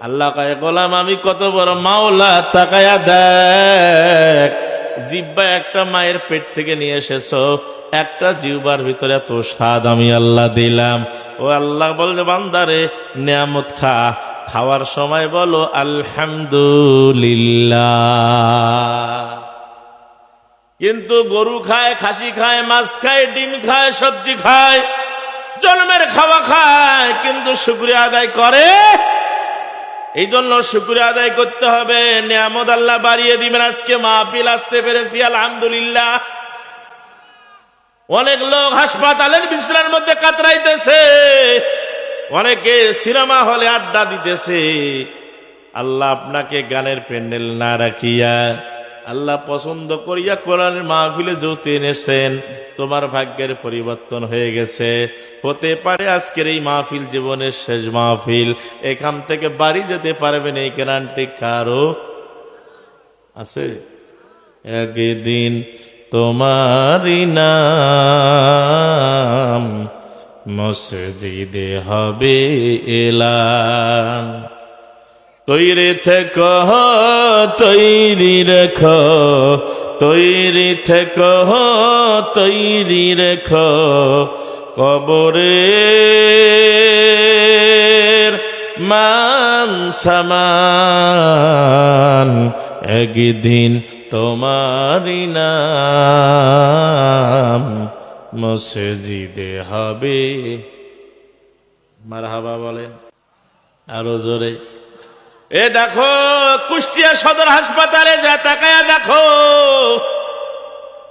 আল্লাহ কয়ে, গোলাম, আমি কত বড় মাওলা, তাকায়া দেখ। জিব্বা একটা মায়ের পেট থেকে নিয়ে এসেছ। একটা জিব্বার ভিতরে এত স্বাদ আমি আল্লাহ দিলাম। ও আল্লাহ বলছে বান্দারে নিয়ামত খা। খাওয়ার সময় বলো, আলহামদুলিল্লাহ। কিন্তু গরু খায়, খাসি খায়, মাছ খায়, ডিম খায়, সবজি খায়, জন্মের খাওয়া খায়, কিন্তু শুক্রিয়া আদায় করে এই জন্য শুক্র আদায় করতে হবে। নিয়ামত আল্লাহ বাড়িয়ে দিবেন। আজকে মাহফিল আসতে পেরেছি, আলহামদুলিল্লাহ। অনেক লোক হাসপাতালের বিশ্রামের মধ্যে কাতরাইতেছে। অনেকে সিনেমা হলে আড্ডা দিতেছে। আল্লাহ আপনাকে গানের প্যান্ডেল না রাখিয়া আল্লাহ পছন্দ করিয়া কোরআনের মাহফিলে জ্যোতি এনেছেন। তোমার ভাগ্যের পরিবর্তন হয়ে গেছে। হতে পারে আজকের এই মাহফিল জীবনের শেষ মাহফিল। এখান থেকে বাড়ি যেতে পারবেন এই গ্যারান্টি কারও? আছে? একদিন তোমারই নাম মসজিদে হবে এলান। তৈরি থেক, তৈরি রেখ, তৈরি থেক, তৈরি রেখ কবরে মান সমান একদিন তোমারই নাম মসজিদে হবে। মারহাবা বলেন। আরও জোরে। এ দেখো, কুষ্টিয়া সদর হাসপাতালে যা তাকায়া দেখো।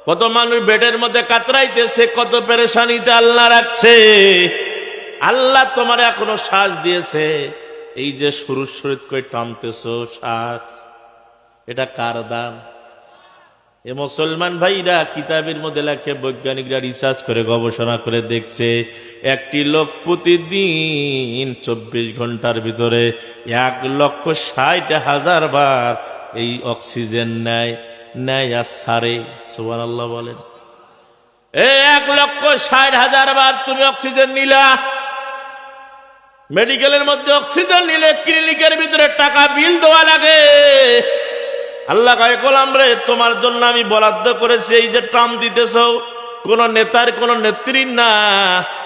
কত মানুষ বেডের মধ্যে কাতরাইতেছে, কত পেরেশানিতে আল্লাহ রাখছে। আল্লাহ তোমার এখনও শ্বাস দিয়েছে। এই যে সুরুৎ সুরিত করে টানতেছ, শ্বাস। এটা কার দান এ মুসলমান ভাইরা কিতাবের মধ্যে লেখে, বৈজ্ঞানিকরা রিসার্চ করে, গবেষণা করে দেখছে, একটি লোক প্রতিদিন চব্বিশ ঘণ্টার ভিতরে এক লক্ষ ষাট হাজার বার এই অক্সিজেন নেয় নেয় আর সারে সুবান আল্লাহ বলেন এক লক্ষ ষাট হাজার বার তুমি অক্সিজেন নিলা, মেডিকেলের মধ্যে অক্সিজেন নিলে, ক্লিনিকের ভিতরে টাকা বিল দেওয়া লাগে। আল্লাহ কয়ে, গোলাম রে, তোমার জন্য আমি বরাদ্দ করেছি, এই যে ট্রাম দিতেছ, কোন নেতার কোন নেত্রীর না,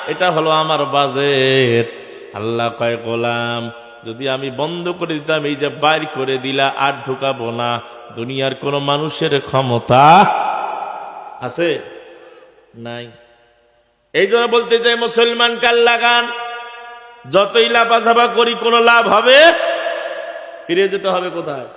এটা হলো আমার বাজেট। আল্লাহ কয়ে, গোলাম, যদি আমি বন্ধ করে দিতাম, এই যে বাইর করে দিলা, আর ঢুকাবো না, দুনিয়ার কোন মানুষের ক্ষমতা আছে? নাই। এই জন্য বলতে চাই, মুসলমান কাল লাগান? যতই লাফাঝাফা করি, কোনো লাভ হবে? ফিরে যেতে হবে কোথায়?